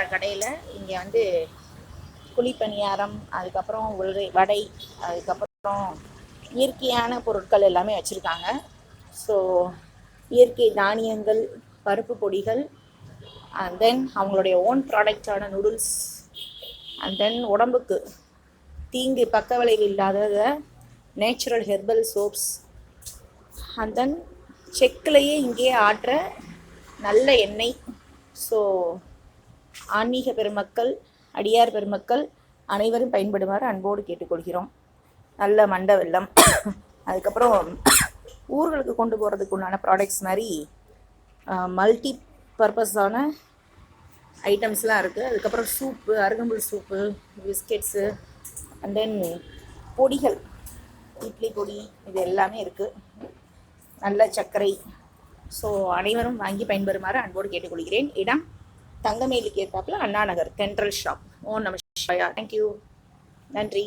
அப்படின்ற கடையில் இங்கே வந்து குழிப்பணியாரம் அதுக்கப்புறம் உருளை வடை அதுக்கப்புறம் இயற்கையான பொருட்கள் எல்லாமே வச்சுருக்காங்க. ஸோ இயற்கை தானியங்கள் பருப்பு பொடிகள் அண்ட் தென் அவங்களுடைய ஓன் ப்ராடக்டான நூடுல்ஸ் அண்ட் தென் உடம்புக்கு தீங்கு பக்க விளைவு இல்லாத natural herbal soaps and then செக்கிலேயே இங்கேயே ஆட்டுற நல்ல எண்ணெய். ஸோ ஆன்மீக பெருமக்கள் அடியார் பெருமக்கள் அனைவரும் பயன்படுமாறு அன்போடு கேட்டுக்கொள்கிறோம். நல்ல மண்ட வெள்ளம். அதுக்கப்புறம் ஊர்களுக்கு கொண்டு போகிறதுக்கு உண்டான ப்ராடக்ட்ஸ் மாதிரி மல்டி பர்பஸான ஐட்டம்ஸ்லாம் இருக்குது அதுக்கப்புறம் சூப்பு அருகம்புல் சூப்பு பிஸ்கெட்ஸு அண்ட் தென் பொடிகள். இட்லி பொடி இது எல்லாமே இருக்குது நல்ல சர்க்கரை. ஸோ அனைவரும் வாங்கி பயன்பெறுமாறு அன்போடு கேட்டுக்கொள்கிறேன். இடம் தங்கமேலுக்கு ஏற்றாப்புல அண்ணா நகர் தென்ட்ரல் ஷாப். ஓ நம தேங்க்யூ நன்றி.